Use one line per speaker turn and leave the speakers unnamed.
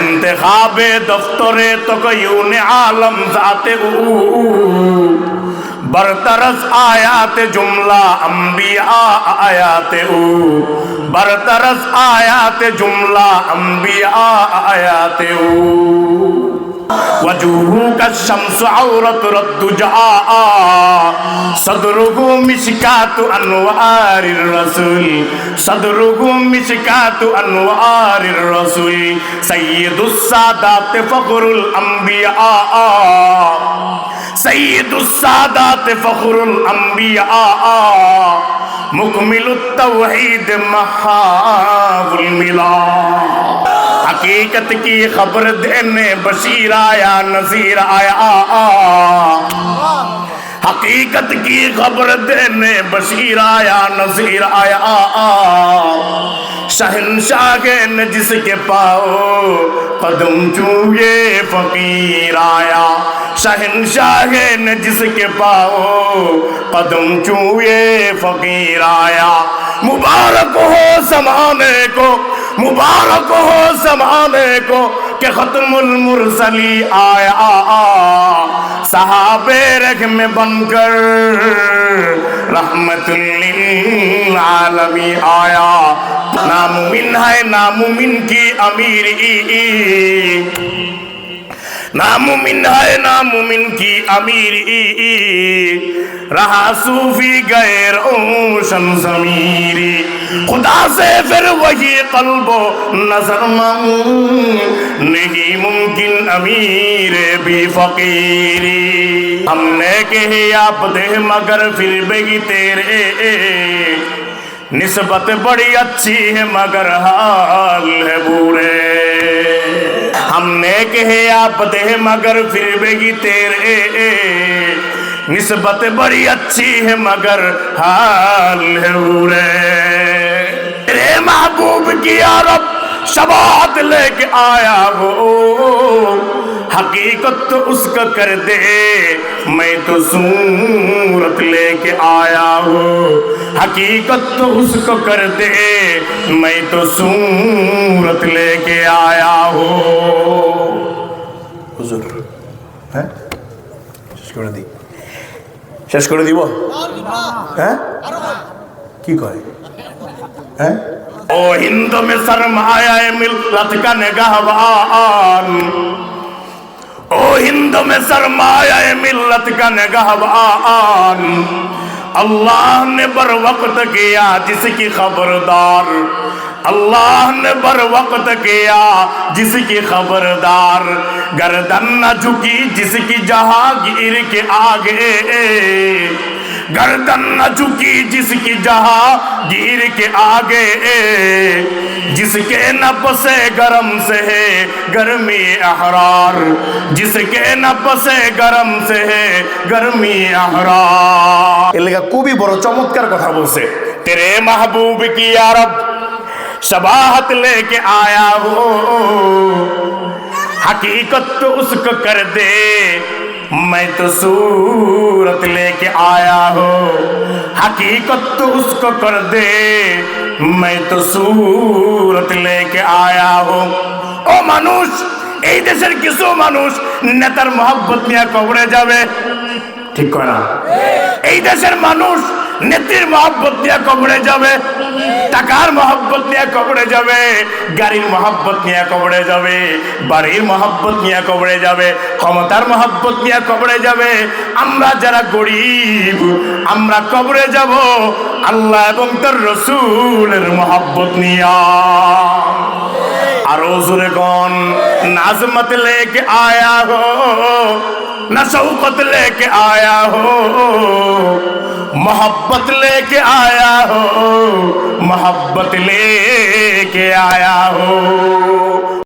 انتخاب دفتر تقیون عالم ذات او. برطرس آیات جملہ انبیاء آیات او. برطرس آیات جملہ انبیاء آیات او. وجوہ کا شمس عورت رد جاء صدرہ مشکات انوار الرسول صدرہ مشکات انوار الرسول سید السادات فخر الانبیاء سید السادات فخر الانبیاء مکمل التوحید محاو الملا حقیقت کی خبر دینے بشیر آیا نذیر آیا۔ حقیقت کی خبر دینے بشیر آیا نذیر آیا۔ شہنشاہ نے جس کے پاؤ قدم چوئے فقیر آیا۔ شہنشاہ نے جس کے پاؤ قدم چوئے فقیر آیا۔ مبارک ہو زمانے کو مبارک ہو زمانے کو کہ ختم المرسلی آیا صحابے رحم بن کر رحمت للعالمی آیا۔ نامومن ہے، نامومن کی امیر ناممن ہے ناممن کی امیر رہا صوفی غیر اوشن ضمیری خدا سے پھر وہی قلب و نظر ممون نہیں ممکن امیر بھی فقیری ہم نے کہے آپ دے، مگر پھر بھی تیرے۔ نسبت بڑی اچھی ہے، مگر حال کہے آپ دے مگر پھر بھی تیرے نسبت بڑی اچھی ہے مگر حال ہے تیرے محبوب کی عرب شبات لے کے آیا وہ۔ حقیقت تو اس کا کر دے۔ میں تو صورت لے کے آیا ہوں۔ حقیقت تو اس کو کر دے۔ میں تو صورت لے کے آیا ہوں۔ হুজুর হ্যাঁ শেষ করে দিই শেষ করে দিব হ্যাঁ কি করে হ্যাঁ ও হিন্দু মে সরমায়া মিল্লাত কা নিগাহবান ও হিন্দু মে সরমায়া মিল্লাত কা নিগাহবান اللہ نے بر وقت کیا جس کی خبردار اللہ نے بر وقت کیا جس کی خبردار گردن نہ جھکی جس کی جہاگیر کے آگے گردن نہ جھکی جس کی جہاگیر کے آگے جس کے نفس گرم سے ہے گرمی احرار جس کے نفس گرم سے ہے گرمی احرار এলাকা খুবই বড় চমৎকার কথা বলছে তেরে মাহবুব কি আরব شباہت لے کے آیا ہوں حقیقت تو اس کو کر دے۔ میں تو صورت لے کے آیا ہوں حقیقت تو اس کو کر دے۔ میں تو صورت لے کے آیا হো ও মানুষ এই দেশের কিছু মানুষ নেতার মহব্বত নিয়ে কবরে যাবে ঠিক করা এই দেশের মানুষ নেত্রীর মহব্বত নিয়ে কবরে যাবে, টাকার মহব্বত নিয়ে কবরে যাবে, গাড়ির মহব্বত নিয়ে কবরে যাবে, বাড়ির মহব্বত নিয়ে কবরে যাবে, ক্ষমতার মহব্বত নিয়ে কবরে যাবে। আমরা যারা গরিব, আমরা কবরে যাব আল্লাহ এবং তার রসুলের মহব্বত নিয়ে। আরও জোরে কন, নাজমত লেকে আয়া হো, না শৌকত লেকে আয়া হো। محبت لے کے آیا ہو محبت لے کے آیا ہو